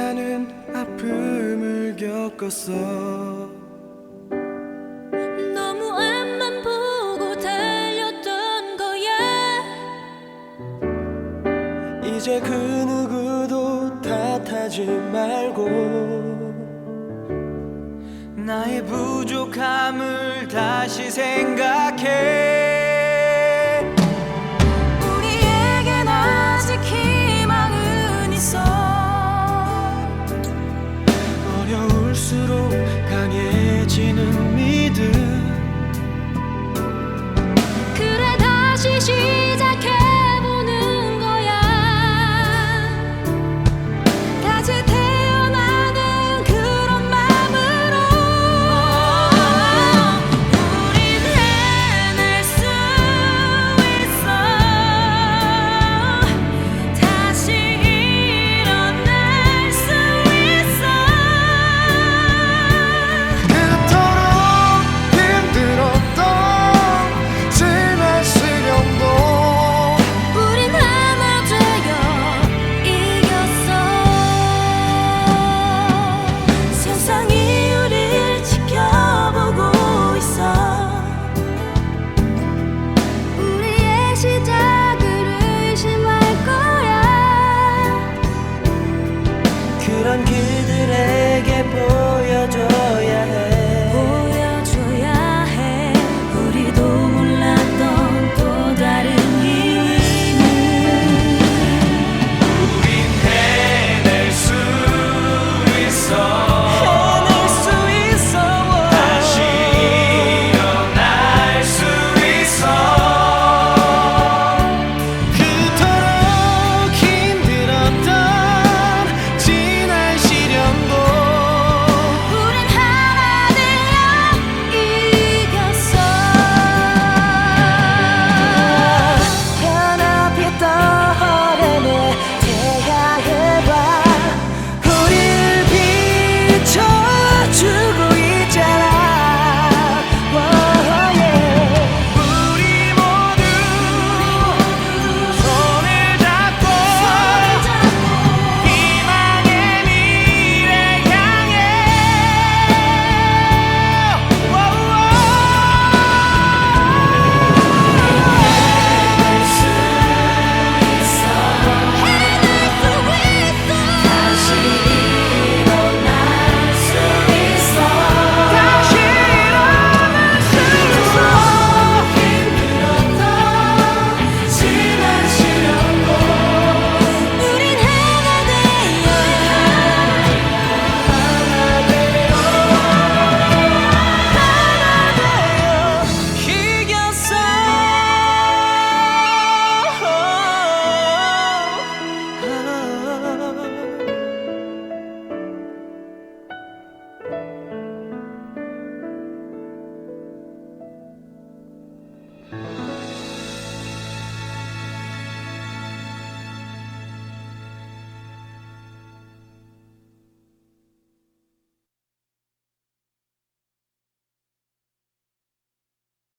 많은 아픔을 겪었어. 너무 앞만 보고 달렸던 거야. 이제 그 누구도 탓하지 말고 나의 부족함을 다시 생각해. た